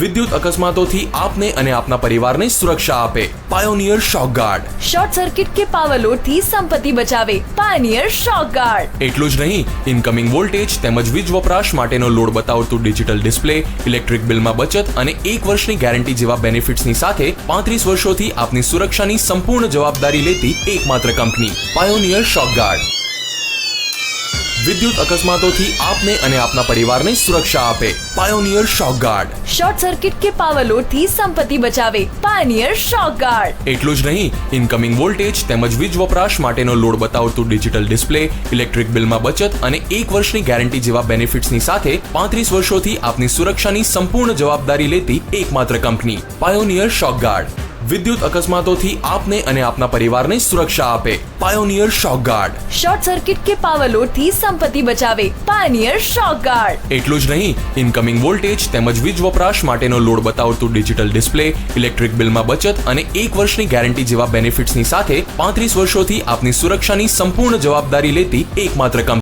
વિદ્યુત અકસ્માતોથી આપને અને આપના પરિવારને સુરક્ષા આપે. Pioneer shock guard short circuit કે પાવર લોડથી સંપત્તિ બચાવે. પાયનિયર શોક ગાર્ડ એટલું જ નહીં ઇનકમિંગ વોલ્ટેજ તેમજ વીજ વપરાશ માટેનો લોડ બતાવતું ડિજિટલ ડિસ્પ્લે ઇલેક્ટ્રિક બિલમાં બચત અને એક વર્ષની ગેરંટી જેવા બેનિફિટ્સની સાથે પાંત્રીસ વર્ષોથી આપની સુરક્ષાની સંપૂર્ણ જવાબદારી લેતી એકમાત્ર કંપની પાયોનિયર શોક ગાર્ડ વિદ્યુત અકસ્માતોથી આપને અને આપના પરિવારને સુરક્ષા આપે. Pioneer shock guard short circuit કે પાવર લોડથી સંપત્તિ બચાવે. પાયનિયર શોક ગાર્ડ એટલું જ નહીં ઇનકમિંગ વોલ્ટેજ તેમજ વીજ વપરાશ માટેનો લોડ બતાવતું ડિજિટલ ડિસ્પ્લે ઇલેક્ટ્રિક બિલમાં બચત અને એક વર્ષની ગેરંટી જેવા બેનિફિટ્સની સાથે પાંત્રીસ વર્ષોથી આપની સુરક્ષાની સંપૂર્ણ જવાબદારી લેતી એકમાત્ર કંપની પાયોનિયર શોક ગાર્ડ વિદ્યુત અકસ્માતોથી આપને અને આપના પરિવારને સુરક્ષા આપે. Pioneer shock guard short circuit કે પાવર લોડથી સંપત્તિ બચાવે. પાયનિયર શોક ગાર્ડ એટલું જ નહીં ઇનકમિંગ વોલ્ટેજ તેમજ વીજ વપરાશ માટેનો લોડ બતાવતું ડિજિટલ ડિસ્પ્લે ઇલેક્ટ્રિક બિલમાં બચત અને એક વર્ષની ગેરંટી જેવા બેનિફિટ્સની સાથે પાંત્રીસ વર્ષોથી આપની સુરક્ષાની સંપૂર્ણ જવાબદારી લેતી એકમાત્ર કંપની